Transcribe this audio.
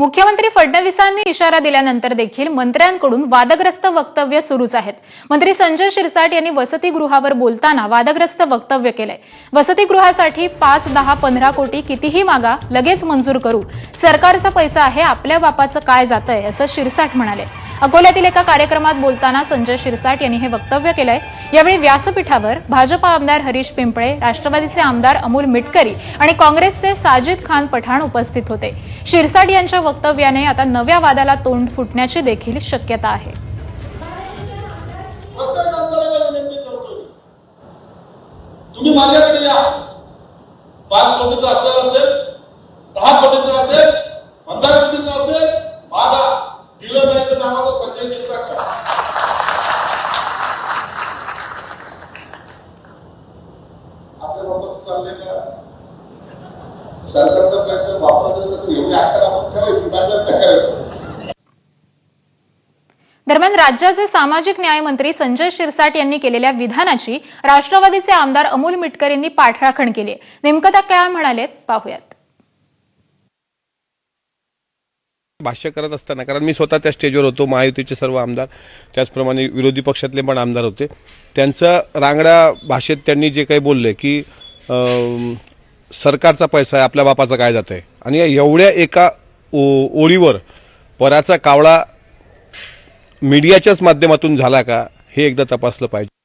मुख्यमंत्री फडणवीसांनी इशारा दिल्यानंतर देखील मंत्र्यांकडून वादग्रस्त वक्तव्य सुरूच आहेत. मंत्री संजय शिरसाट यांनी वसतिगृहावर बोलताना वादग्रस्त वक्तव्य केलंय. वसतिगृहासाठी पाच दहा पंधरा कोटी कितीही मागा लगेच मंजूर करू. सरकारचा पैसा आहे आपल्या बापाचं काय जातंय असं शिरसाट म्हणाले. अकोल्यातील एका कार्यक्रमात बोलताना संजय शिरसाट यांनी हे वक्तव्य केलंय. यावेळी व्यासपीठावर भाजपा आमदार हरीश पिंपळे राष्ट्रवादीचे आमदार अमोल मिटकरी आणि काँग्रेसचे साजिद खान पठाण उपस्थित होते. शिरसाट यांच्या वक्तव्याने आता नव्या वादाला तोंड फुटण्याची देखील शक्यता आहे. तुम्ही माझ्याकडे या. पाच कोटीचं असेल असेल दहा कोटीचं असेल पंधरा कोटीचं असेल माझा दिलं नाही तर नावाला संजय शिरसाट करा सरकारचा पैसा वापरायचा एवढी आपण करायचं? दरम्यान राज्याचे सामाजिक न्याय मंत्री संजय शिरसाट यांनी केलेल्या विधानाची राष्ट्रवादीचे आमदार अमोल मिटकर यांनी पाठराखण केली. नेमकं त्या काय म्हणालेत? पाहूयात. भाष्य करत असताना कारण मी स्वतः त्या स्टेजवर होतो महायुतीचे सर्व आमदार त्याचप्रमाणे विरोधी पक्षातले पण आमदार होते. त्यांचं रांगड्या भाषेत त्यांनी जे काही बोलले की सरकारचा पैसा आहे आपल्या बापाचा काय जात आहे आणि एवढ्या एका ओ- ओळीवर पराचा कावळा मीडियाच्याच माध्यमातून झाला का हे एकदा तपासलं पाहिजे.